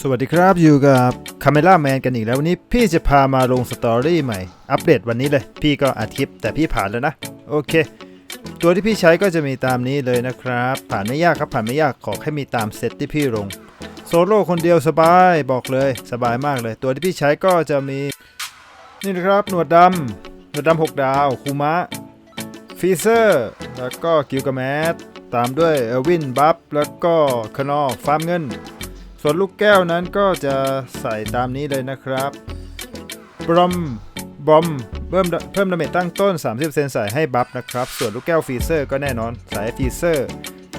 สวัสดีครับอยู่กับคาเมล่าแมนกันอีกแล้ววันนี้พี่จะพามาลงสตอรี่ใหม่ อัปเดตวันนี้เลย พี่ก็อาทิตย์แต่พี่ผ่านแล้วนะ โอเค ตัวที่พี่ใช้ก็จะมีตามนี้เลยนะครับ ผ่านไม่ยากครับผ่านไม่ยากขอแค่มีตามเซตที่พี่ลงโซโล่คนเดียวสบายบอกเลยสบายมากเลย ตัวที่พี่ใช้ก็จะมี นี่นะครับหนวดดำหนวดดำหกดาวคูมะฟีเซอร์แล้วก็กิลกาแมสตามด้วยเอวินบัฟแล้วก็คานอฟาร์มเงิน ส่วนลูกแก้วนั้นก็จะใส่ตามนี้เลยนะครับบอมบอมเพิ่มเพิ่มดาเมจตั้งต้น 30%ใส่ให้บัฟนะครับ ส่วนลูกแก้วฟีเซอร์ก็แน่นอนใส่ฟีเซอร์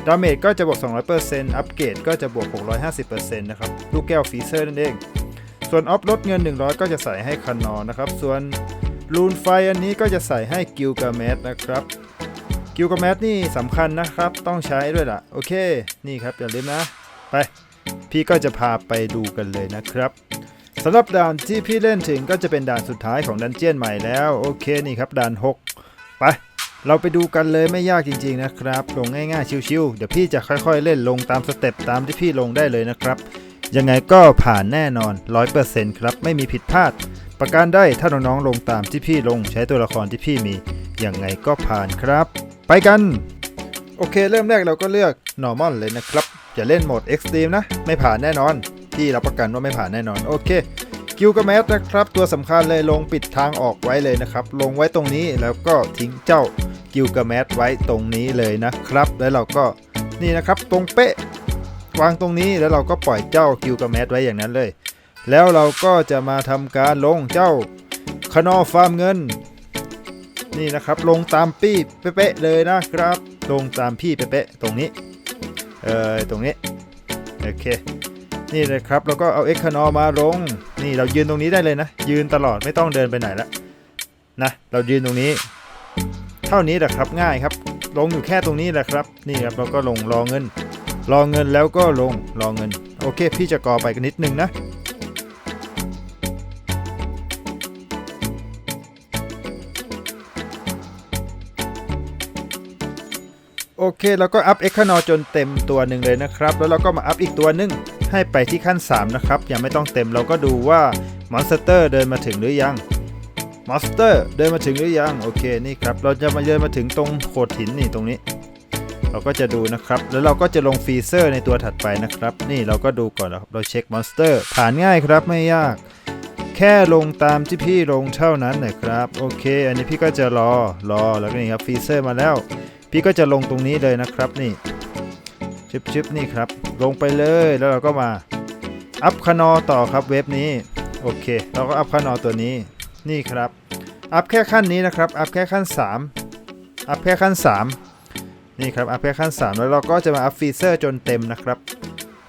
ดาเมจก็จะบวก 200%อัปเกรดก็จะบวก 650%นะครับ ลูกแก้วฟีเซอร์นั่นเอง ส่วนออฟลดเงิน 100 ก็จะใส่ให้คานอนนะครับ ส่วนรูนไฟอันนี้ก็จะใส่ให้กิลกาเมสนะครับ กิลกาเมสนี่สำคัญนะครับ ต้องใช้ด้วยล่ะ โอเค นี่ครับอย่าลืมนะ ไป พี่ก็จะพาไปดูกันเลยนะครับสำหรับด่านที่พี่เล่นถึงก็จะเป็นด่านสุดท้ายของดันเจียนใหม่แล้วโอเคนี่ครับด่าน 6 ไป เราไปดูกันเลยไม่ยากจริงๆนะครับ ลงง่ายๆชิวๆเดี๋ยวพี่จะค่อยๆ เล่นลงตามสเต็ปตามที่พี่ลงได้เลยนะครับ ยังไงก็ผ่านแน่นอน 100%ครับไม่มีผิดพลาด ประการได้ถ้าน้องๆลงตามที่พี่ลงใช้ตัวละครที่พี่มียังไงก็ผ่านครับ ไปกัน โอเคเริ่มแรกเราก็เลือก normal เลยนะครับ อย่าเล่นโหมด extreme นะ ไม่ผ่านแน่นอนพี่รับประกันว่าไม่ผ่านแน่นอน โอเคกิลกาแมสนะครับ ตัวสำคัญเลยลงปิดทางออกไว้เลยนะครับ ลงไว้ตรงนี้แล้วก็ทิ้งเจ้ากิลกาแมสไว้ตรงนี้เลยนะครับ แล้วเราก็นี่นะครับตรงเป๊ะ วางตรงนี้แล้วเราก็ปล่อยเจ้ากิลกาแมสไว้อย่างนั้นเลย แล้วเราก็จะมาทำการลงเจ้าคานอฟาร์มเงิน นี่นะครับลงตามปี้เป๊ะเลยนะครับ ลงตามพี่เป๊ะตรงนี้ เออตรงนี้โอเคนี่เลยครับแล้วก็เอาเอ็กคานอมาลง นี่เรายืนตรงนี้ได้เลยนะ ยืนตลอดไม่ต้องเดินไปไหนละนะเรายืนตรงนี้ เท่านี้แหละครับง่ายครับ ลงอยู่แค่ตรงนี้แหละครับ นี่ครับเราก็ลงรอเงิน รอเงินแล้วก็ลงรอเงิน โอเค พี่จะกอไปกันนิดนึงนะ โอเคแล้วก็อัพเอ็กคานอจนเต็มตัวหนึ่งเลยนะครับ แล้วเราก็มาอัพอีกตัวหนึ่งให้ไปที่ขั้น 3 นะครับ ยังไม่ต้องเต็มเราก็ดูว่ามอนสเตอร์เดินมาถึงหรือยังมอนสเตอร์เดินมาถึงหรือยังโอเคนี่ครับ เราจะมาเดินมาถึงตรงโขดหินนี่ตรงนี้ เราก็จะดูนะครับ แล้วเราก็จะลงฟีเซอร์ในตัวถัดไปนะครับ นี่เราก็ดูก่อนเราเช็คมอนสเตอร์ผ่านง่ายครับไม่ยาก แค่ลงตามที่พี่ลงเท่านั้นนะครับ โอเค อันนี้พี่ก็จะรอรอแล้วก็นี่ครับฟีเซอร์มาแล้ว พี่ก็จะลงตรงนี้เลยนะครับนี่ชิปชิปนี่ครับ ลงไปเลยแล้วเราก็มาอัพคานอต่อครับเว็บนี้โอเค เราก็อัพคานอตัวนี้นี่ครับ อัพแค่ขั้นนี้นะครับ อัพแค่ขั้น 3 อัพแค่ขั้น 3 นี่ครับอัพแค่ขั้น 3 แล้วเราก็จะมาอัพฟีเซอร์จนเต็มนะครับ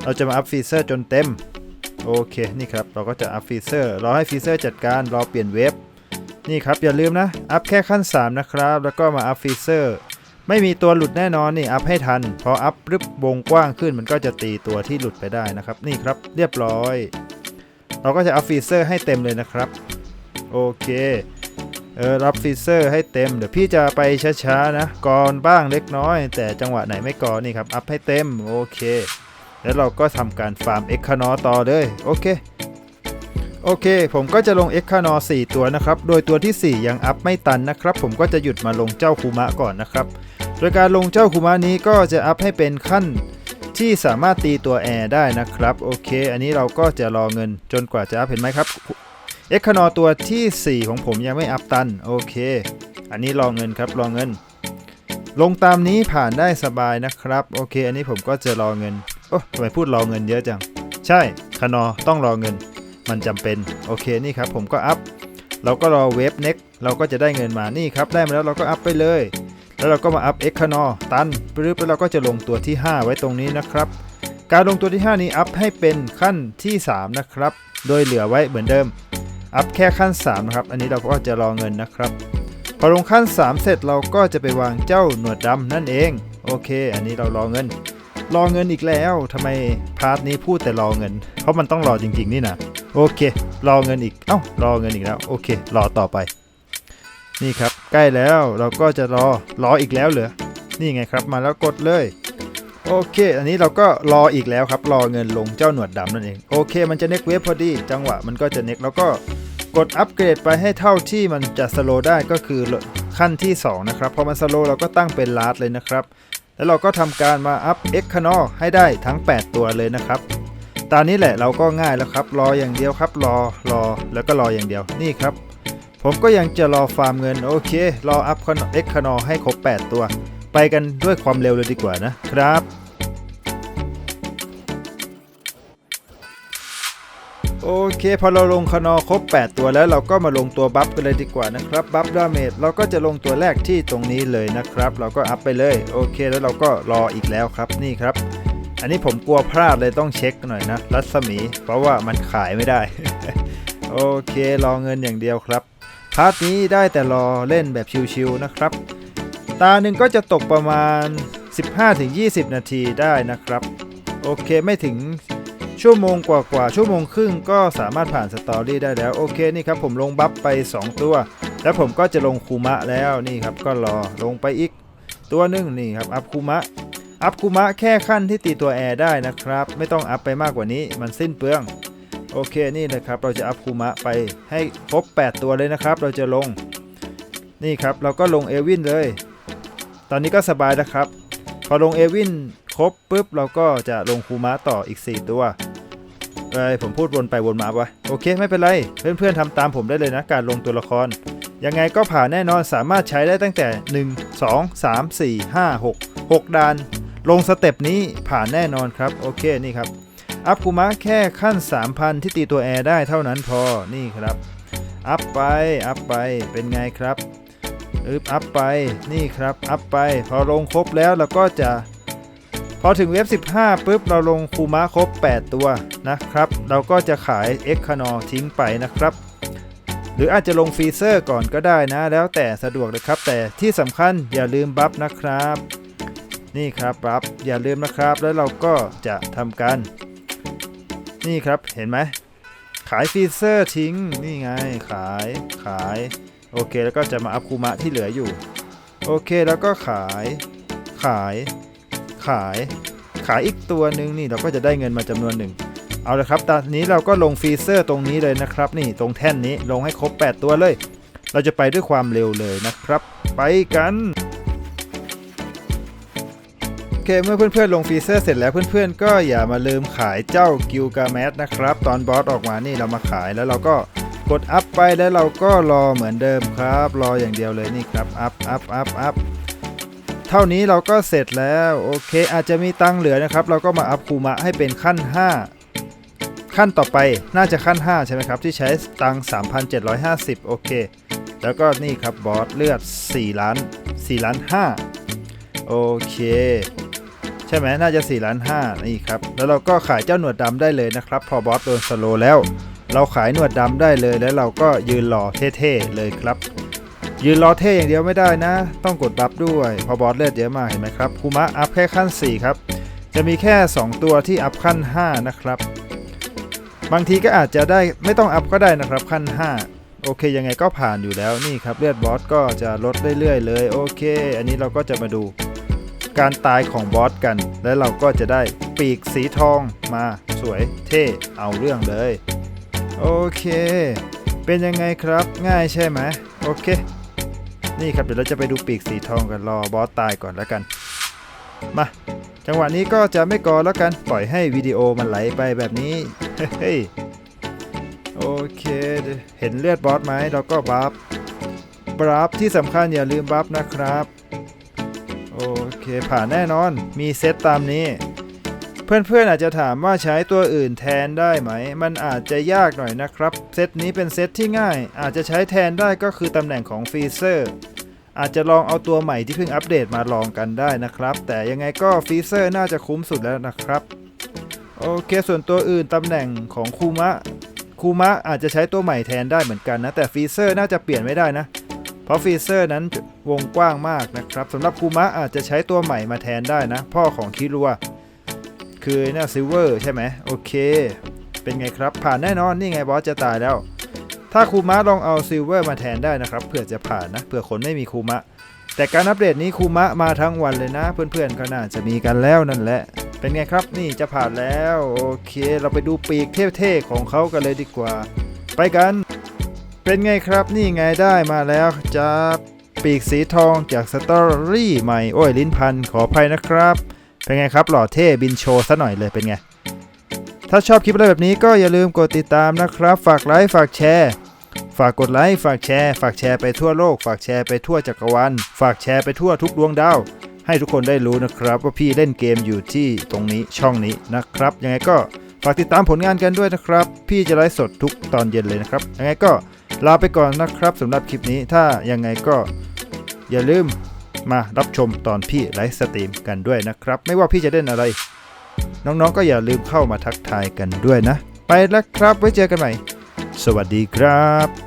เราจะมาอัพฟีเซอร์จนเต็มโอเคนี่ครับเราก็จะอัพฟีเซอร์เรอให้ฟีเซอร์จัดการรอเปลี่ยนเว็บนี่ครับอย่าลืมนะอัพแค่ขั้น 3 นะครับ แล้วก็มาอัพฟีเซอร์ ไม่มีตัวหลุดแน่นอนนี่อัพให้ทัน พออัพรึบวงกว้างขึ้นมันก็จะตีตัวที่หลุดไปได้นะครับ นี่ครับเรียบร้อย เราก็จะอัพฟีเซอร์ให้เต็มเลยนะครับ โอเคเออรับฟีเซอร์ให้เต็ม เดี๋ยวพี่จะไปช้าๆนะกรบ้างเล็กน้อย แต่จังหวะไหนไม่กรนี่ครับ อัพให้เต็ม โอเค แล้วเราก็ทำการฟาร์มเอ็กคานอต่อเลย โอเค โอเค ผมก็จะลงเอ็กคานอ4ตัวนะครับ โดยตัวที่ 4 ยังอัพไม่ตันนะครับ ผมก็จะหยุดมาลงเจ้าคูมะก่อนนะครับ โดยการลงเจ้าคูมะนี้ก็จะอัพให้เป็นขั้นที่สามารถตีตัวแอร์ได้นะครับ โอเค อันนี้เราก็จะรอเงินจนกว่าจะอัพเห็นไหมครับเอ็กคานอตัวที่ 4 ของผมยังไม่อัพตัน โอเค อันนี้รอเงินครับรอเงิน ลงตามนี้ผ่านได้สบายนะครับ โอเค อันนี้ผมก็จะรอเงินโอ้ทำไมพูดรอเงินเยอะจัง ใช่คานอต้องรอเงิน มันจำเป็นโอเคนี่ครับ ผมก็อัพเราก็รอเวฟเน็กเราก็จะได้เงินมานี่ครับ ได้มาแล้วเราก็อัพไปเลย แล้วเราก็มาอัพเอ็กคานอตันปึ๊บแล้วเราก็จะลงตัวที่ 5 ไว้ตรงนี้นะครับ การลงตัวที่ 5 นี้อัพให้เป็นขั้นที่ 3 นะครับ โดยเหลือไว้เหมือนเดิม อัพแค่ขั้น 3 นะครับ อันนี้เราก็จะรอเงินนะครับ พอลงขั้น 3 เสร็จเราก็จะไปวางเจ้าหนวดดำนั่นเอง โอเค อันนี้เรารอเงิน รอเงินอีกแล้วทำไมพาร์ทนี้พูดแต่รอเงิน เพราะมันต้องรอจริง ๆ นี่นะโอเค รอเงินอีก เอ้ารอเงินอีกแล้ว โอเค รอต่อไป นี่ครับใกล้แล้วเราก็จะรอรออีกแล้วเหรอนี่ไงครับมาแล้วกดเลยโอเค อันนี้เราก็รออีกแล้วครับ รอเงินลงเจ้าหนวดดำนั่นเอง โอเค มันจะเน็กเวฟพอดี จังหวะมันก็จะเน็กแล้วก็กดอัปเกรดไปให้เท่าที่มันจะสโลได้ก็คือขั้นที่ 2 นะครับ พอมันสโลเราก็ตั้งเป็นลาร์ดเลยนะครับ แล้วเราก็ทำการมาอัพเอ็กคานอให้ได้ทั้ง 8 ตัวเลยนะครับ ตอนนี้แหละเราก็ง่ายแล้วครับ รออย่างเดียวครับ รอรอแล้วก็รออย่างเดียว นี่ครับ ผมก็ยังจะรอฟาร์มเงินโอเค รออัพเอ็กคานอให้ครบ 8 ตัว ไปกันด้วยความเร็วเลยดีกว่านะครับ โอเค พอเราลงคานอครบ 8 ตัวแล้วเราก็มาลงตัวบัฟกันเลยดีกว่านะครับ บัฟดาเมจเราก็จะลงตัวแรกที่ตรงนี้เลยนะครับ เราก็อัพไปเลย โอเค แล้วเราก็รออีกแล้วครับนี่ครับ อันนี้ผมกลัวพลาดเลยต้องเช็คหน่อยนะ รัศมี เพราะว่ามันขายไม่ได้ โอเค รอเงินอย่างเดียวครับ พาร์ทนี้ได้แต่รอเล่นแบบชิวๆนะครับ ตาหนึ่งก็จะตกประมาณ 15-20 นาทีได้นะครับ โอเคไม่ถึงชั่วโมงกว่าๆชั่วโมงครึ่งก็สามารถผ่านสตอรี่ได้แล้ว โอเคนี่ครับผมลงบัฟไป 2 ตัว แล้วผมก็จะลงคูมะแล้วนี่ครับก็รอลงไปอีก ตัวหนึงนี่ครับอัพคูมะอัพคูมะแค่ขั้นที่ตีตัวแอร์ได้นะครับ ไม่ต้องอัพไปมากกว่านี้มันสิ้นเปลือง โอเคนี่นะครับ เราจะอัพคูมะไปให้ครบ 8 ตัวเลยนะครับ เราจะลง นี่ครับ เราก็ลงเอวินเลย ตอนนี้ก็สบายนะครับ พอลงเอวินครบปุ๊บ เราก็จะลงคูมะต่ออีก 4 ตัวเอ้ยผมพูดวนไปวนมาวะโอเคไม่เป็นไร เพื่อนๆทำตามผมได้เลยนะ การลงตัวละคร ยังไงก็ผ่านแน่นอนสามารถใช้ได้ตั้งแต่ 1 2 3 4 5 6 6ด่านลงสเต็ปนี้ผ่านแน่นอนครับ โอเคนี่ครับ อัพคูมะแค่ขั้น 3,000 ที่ตีตัวแอร์ได้เท่านั้นพอ นี่ครับ อัพไป อัพไป เป็นไงครับอึบอัพไป นี่ครับ อัพไป พอลงครบแล้วเราก็จะ พอถึงเว็บ 15ปุ๊บ เราลงคูมะครบ 8 ตัวนะครับ เราก็จะขายเอ็กคานอทิ้งไปนะครับ หรืออาจจะลงฟรีเซอร์ก่อนก็ได้นะ แล้วแต่สะดวกเลยครับ แต่ที่สำคัญอย่าลืมบัฟนะครับ นี่ครับบัฟอย่าลืมนะครับ แล้วเราก็จะทำการ นี่ครับเห็นไหมขายฟีเซอร์ทิ้งนี่ไงขายขายโอเคแล้วก็จะมาอัพคูมะที่เหลืออยู่ โอเคแล้วก็ขายขายขายขายอีกตัวหนึ่งนี่เราก็จะได้เงินมาจำนวนหนึ่งเอาละครับตอนนี้เราก็ลงฟีเซอร์ตรงนี้เลยนะครับ นี่ตรงแท่นนี้ลงให้ครบ 8 ตัวเลย เราจะไปด้วยความเร็วเลยนะครับ ไปกัน เคเมื่อเพื่อนๆลงฟรีเซอร์เสร็จแล้วเพื่อนๆ ก็อย่ามาลืมขายเจ้ากิลกาแมสนะครับ ตอนบอสออกมานี่เรามาขายแล้วเราก็กดอัพไปแล้วเราก็รอเหมือนเดิมครับ รออย่างเดียวเลยนี่ครับอัพอัพอัพอัพเท่านี้เราก็เสร็จแล้วโอเค อาจจะมีตังเหลือนะครับ เราก็มาอัพคูมะให้เป็นขั้น 5 ขั้นต่อไปน่าจะขั้น 5 ใช่ไหมครับ ที่ใช้ตัง 3,750 โอเค แล้วก็นี่ครับบอสเลือด 4 ล้าน 4 ล้าน 5 โอเค ใช่ไหมน่าจะ4ล้าน5นี่ครับ แล้วเราก็ขายเจ้าหนวดดำได้เลยนะครับ พอบอสโดนสโลแล้ว เราขายหนวดดำได้เลยแล้วเราก็ยืนรอเท่ๆเลยครับ ยืนรอเท่อย่างเดียวไม่ได้นะ ต้องกดบัฟด้วย พอบอสเลือดเยอะมากเห็นไหมครับคูมะอัพแค่ขั้น 4 ครับ จะมีแค่ 2 ตัวที่อัพขั้น 5 นะครับ บางทีก็อาจจะได้ไม่ต้องอัพก็ได้นะครับขั้น 5โอเคยังไงก็ผ่านอยู่แล้วนี่ครับเลือดบอสก็จะลดเรื่อยๆเลย โอเค อันนี้เราก็จะมาดู การตายของบอสกัน แล้วเราก็จะได้ปีกสีทองมาสวยเท่เอาเรื่องเลย โอเค เป็นยังไงครับง่ายใช่ไหมโอเค นี่ครับเดี๋ยวเราจะไปดูปีกสีทองกันรอบอสตายก่อนแล้วกัน มา จังหวะนี้ก็จะไม่กอแล้วกันปล่อยให้วิดีโอมันไหลไปแบบนี้เฮ้ยโอเค เห็นเลือดบอสไหมเราก็บัฟบัฟที่สำคัญอย่าลืมบัฟนะครับ เคผ่านแน่นอน มีเซตตามนี้ เพื่อนๆอาจจะถามว่าใช้ตัวอื่นแทนได้ไหม มันอาจจะยากหน่อยนะครับ เซตนี้เป็นเซตที่ง่าย อาจจะใช้แทนได้ก็คือตำแหน่งของฟรีเซอร์อาจจะลองเอาตัวใหม่ที่เพิ่งอัปเดตมาลองกันได้นะครับ แต่ยังไงก็ฟรีเซอร์น่าจะคุ้มสุดแล้วนะครับ โอเค ส่วนตัวอื่นตำแหน่งของคูมะคูมะอาจจะใช้ตัวใหม่แทนได้เหมือนกันนะ แต่ฟรีเซอร์น่าจะเปลี่ยนไม่ได้นะ เพราะฟรีเซอร์นั้นวงกว้างมากนะครับสำหรับคูมะอาจจะใช้ตัวใหม่มาแทนได้นะ พ่อของคิรัวคือนี่ยซิลเวอร์ใช่ไหมโอเค เป็นไงครับ ผ่านแน่นอนนี่ไงบอสจะตายแล้ว ถ้าคูมะลองเอาซิลเวอร์มาแทนได้นะครับเผื่อจะผ่านนะเผื่อคนไม่มีคูมะแต่การอัปเดตนี้คูมะมาทั้งวันเลยนะ เพื่อนๆก็น่าจะมีกันแล้วนั่นแหละ เป็นไงครับนี่จะผ่านแล้ว โอเค เราไปดูปีกเท่ๆของเขากันเลยดีกว่า ไปกัน เป็นไงครับนี่ไงได้มาแล้วจะปีกสีทองจากสตอรี่ใหม่ โอ้ย ลิ้นพันขออภัยนะครับ เป็นไงครับหล่อเท่บินโชว์ซะหน่อยเลยเป็นไง ถ้าชอบคลิปอะไรแบบนี้ก็อย่าลืมกดติดตามนะครับ ฝากไลค์ฝากแชร์ ฝากกดไลค์ฝากแชร์ ฝากแชร์ไปทั่วโลก ฝากแชร์ไปทั่วจักรวาลฝากแชร์ไปทั่วทุกดวงดาวให้ทุกคนได้รู้นะครับว่าพี่เล่นเกมอยู่ที่ตรงนี้ช่องนี้นะครับ ยังไงก็ฝากติดตามผลงานกันด้วยนะครับ พี่จะไลฟ์สดทุกตอนเย็นเลยนะครับ ยังไงก็ ลาไปก่อนนะครับสำหรับคลิปนี้ถ้ายังไงก็อย่าลืมมารับชมตอนพี่ไลฟ์สตรีมกันด้วยนะครับ ไม่ว่าพี่จะเล่นอะไร น้องๆก็อย่าลืมเข้ามาทักทายกันด้วยนะ ไปแล้วครับไว้เจอกันใหม่ สวัสดีครับ